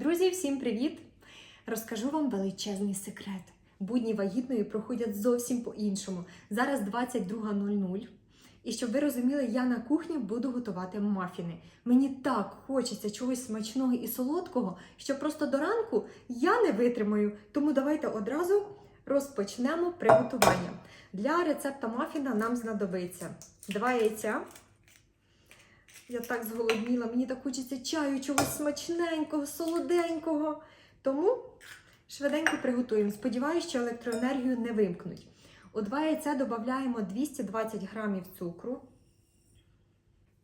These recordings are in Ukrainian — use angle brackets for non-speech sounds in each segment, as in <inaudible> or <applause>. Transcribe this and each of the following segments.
Друзі, всім привіт! Розкажу вам величезний секрет. Будні вагітної проходять зовсім по-іншому. Зараз 22.00. І щоб ви розуміли, я на кухні буду готувати мафіни. Мені так хочеться чогось смачного і солодкого, що просто до ранку я не витримаю. Тому давайте одразу розпочнемо приготування. Для рецепта мафіна нам знадобиться два яйця. Я так зголодніла, мені так хочеться чаю, чогось смачненького, солоденького. Тому швиденько приготуємо. Сподіваюся, що електроенергію не вимкнуть. У два яйця додаємо 220 грамів цукру.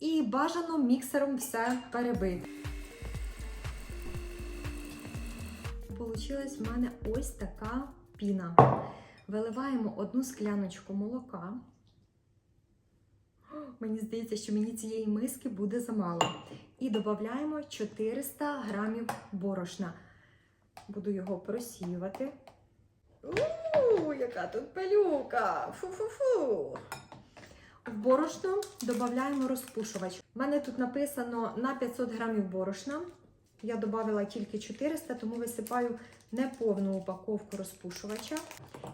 І бажано міксером все перебити. Получилась в мене ось така піна. Виливаємо одну скляночку молока. Мені здається, що мені цієї миски буде замало. І додаємо 400 грамів борошна. Буду його просіювати. У, яка тут пилюка! Фу-фу-фу! В борошно додаємо розпушувач. У мене тут написано на 500 грамів борошна. Я додала тільки 400, тому висипаю неповну упаковку розпушувача.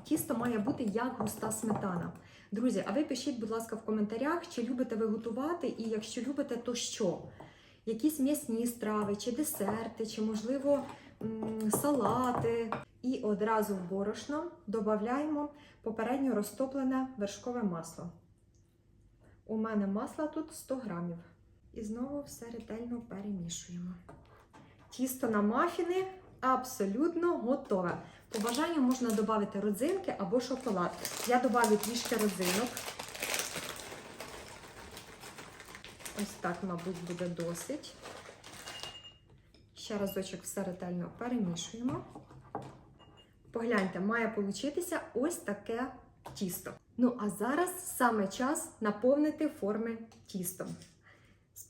Тісто має бути як густа сметана. Друзі, а ви пишіть, будь ласка, в коментарях, чи любите ви готувати, і якщо любите, то що? Якісь м'ясні страви, чи десерти, чи, можливо, салати. І одразу в борошно додаємо попередньо розтоплене вершкове масло. У мене масла тут 100 грамів. І знову все ретельно перемішуємо. Тісто на мафіни абсолютно готове. По бажанню можна додати родзинки або шоколад. Я додаю трішки родзинок. Ось так, мабуть, буде досить. Ще разочок все ретельно перемішуємо. Погляньте, має получитися ось таке тісто. Ну, а зараз саме час наповнити форми тістом.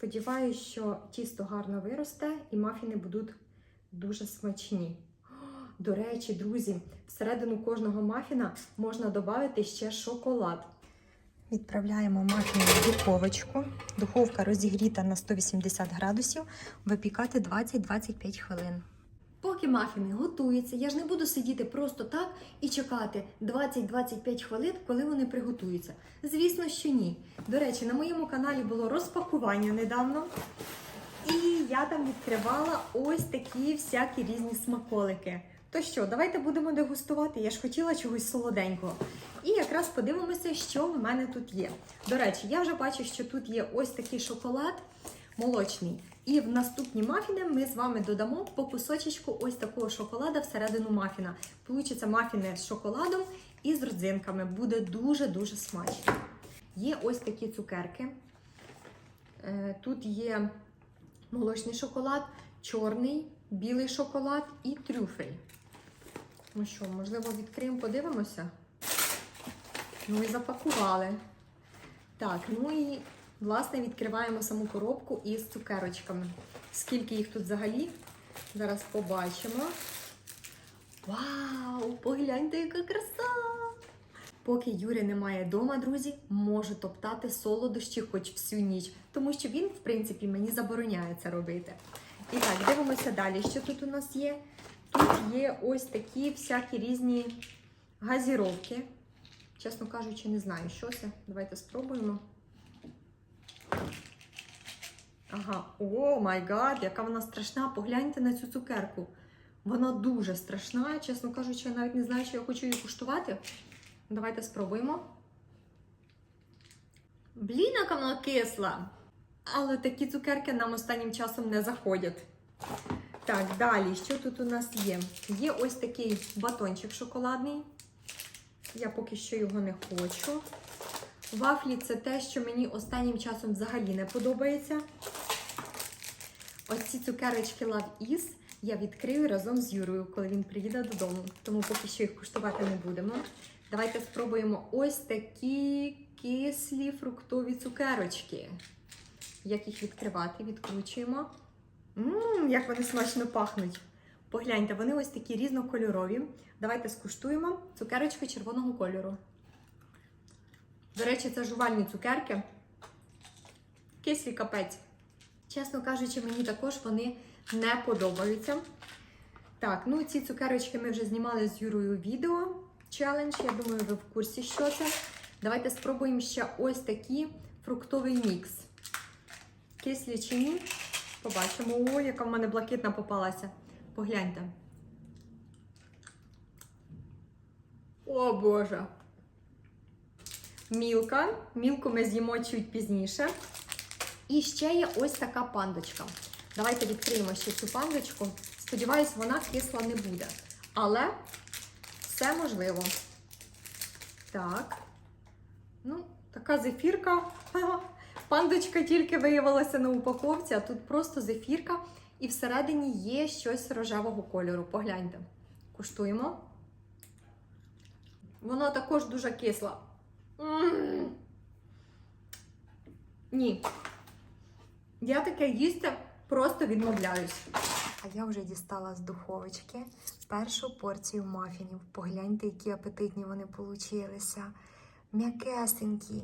Сподіваюсь, що тісто гарно виросте і мафіни будуть дуже смачні. До речі, друзі, всередину кожного мафіна можна додати ще шоколад. Відправляємо мафіни в духовочку. Духовка розігріта на 180 градусів, випікати 20-25 хвилин. Поки мафіни готуються, я ж не буду сидіти просто так і чекати 20-25 хвилин, коли вони приготуються. Звісно, що ні. До речі, на моєму каналі було розпакування недавно. І я там відкривала ось такі всякі різні смаколики. То що, давайте будемо дегустувати. Я ж хотіла чогось солоденького. І якраз подивимося, що в мене тут є. До речі, я вже бачу, що тут є ось такий шоколад молочний. І в наступні мафіни ми з вами додамо по кусочечку ось такого шоколада всередину мафіна. Получиться мафіни з шоколадом і з родзинками. Буде дуже-дуже смачно. Є ось такі цукерки. Е, Тут є молочний шоколад, чорний, білий шоколад і трюфель. Ну що, можливо, відкриємо, подивимося? Ну і запакували. Так, ну і власне відкриваємо саму коробку із цукерочками. Скільки їх тут взагалі? Зараз побачимо. Вау! Погляньте, яка краса! Поки Юрі немає вдома, друзі, можу топтати солодощі хоч всю ніч, тому що він, в принципі, мені забороняє це робити. І так, дивимося далі. Що тут у нас є? Тут є ось такі всякі різні газіровки. Чесно кажучи, не знаю, що це. Давайте спробуємо. Ага, о май гад, яка вона страшна. Погляньте на цю цукерку. Вона дуже страшна. Чесно кажучи, я навіть не знаю, чи я хочу її куштувати. Давайте спробуємо. Блін, яка вона кисла. Але такі цукерки нам останнім часом не заходять. Так, далі, що тут у нас є? Є ось такий батончик шоколадний. Я поки що його не хочу. Вафлі це те, що мені останнім часом взагалі не подобається. Ці цукерочки Love Is я відкрию разом з Юрою, коли він приїде додому. Тому поки що їх куштувати не будемо. Давайте спробуємо ось такі кислі фруктові цукерочки. Як їх відкривати? Відкручуємо. Ммм, як вони смачно пахнуть. Погляньте, вони ось такі різнокольорові. Давайте скуштуємо цукерочки червоного кольору. До речі, це жувальні цукерки. Кислі капець. Чесно кажучи, мені також вони не подобаються. Так, ну ці цукерочки ми вже знімали з Юрою відео челендж. Я думаю, ви в курсі, що це. Давайте спробуємо ще ось такий фруктовий мікс. Кислі чи ні? Побачимо. Ой, яка в мене блакитна попалася. Погляньте. О Боже. Мілка. Мілку ми з'їмо чуть пізніше. І ще є ось така пандочка. Давайте відкриємо ще цю пандочку. Сподіваюсь, вона кисла не буде. Але все можливо. Так. Ну, така зефірка. <laughs> Пандочка тільки виявилася на упаковці, а тут просто зефірка. І всередині є щось рожевого кольору. Погляньте. Куштуємо. Воно також дуже кисло. М. Ні. Я таке їсти просто відмовляюсь. А я вже дістала з духовочки першу порцію мафінів. Погляньте, які апетитні вони получилися. М'якесенькі.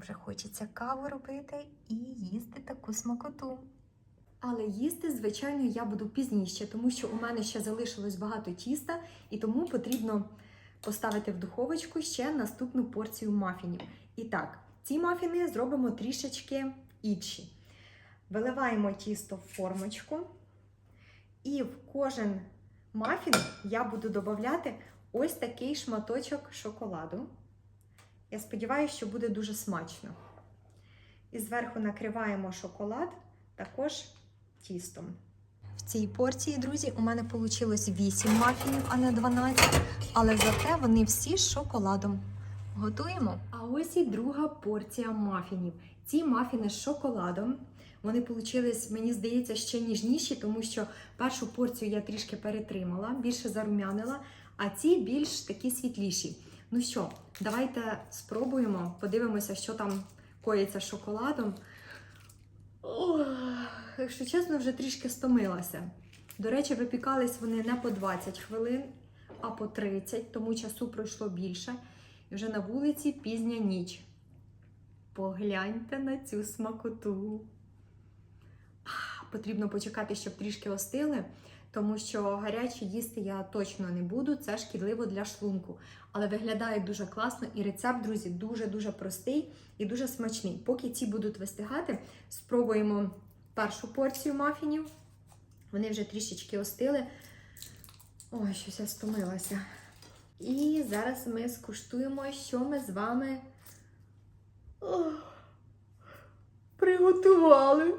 Вже хочеться каву робити і їсти таку смакоту. Але їсти, звичайно, я буду пізніше, тому що у мене ще залишилось багато тіста, і тому потрібно поставити в духовочку ще наступну порцію мафінів. І так, ці мафіни зробимо трішечки інші. Виливаємо тісто в формочку, і в кожен мафін я буду додавати ось такий шматочок шоколаду. Я сподіваюся, що буде дуже смачно. І зверху накриваємо шоколад також тістом. В цій порції, друзі, у мене вийшло 8 мафінів, а не 12, але зате вони всі з шоколадом. Готуємо. А ось і друга порція мафінів. Ці мафіни з шоколадом. Вони получились, мені здається, ще ніжніші, тому що першу порцію я трішки перетримала, більше зарум'янила, а ці більш такі світліші. Ну що, давайте спробуємо, подивимося, що там коїться з шоколадом. Ох, якщо чесно, вже трішки стомилася. До речі, випікались вони не по 20 хвилин, а по 30, тому часу пройшло більше. І вже на вулиці пізня ніч. Погляньте на цю смакоту. Потрібно почекати, щоб трішки остили, тому що гарячі їсти я точно не буду. Це шкідливо для шлунку. Але виглядає дуже класно і рецепт, друзі, дуже-дуже простий і дуже смачний. Поки ці будуть вистигати, спробуємо першу порцію мафінів. Вони вже трішечки остили. Ой, щось я стомилася. І зараз ми скуштуємо, що ми з вами приготували.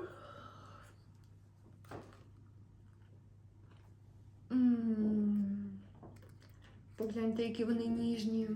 Погляньте, які вони ніжні.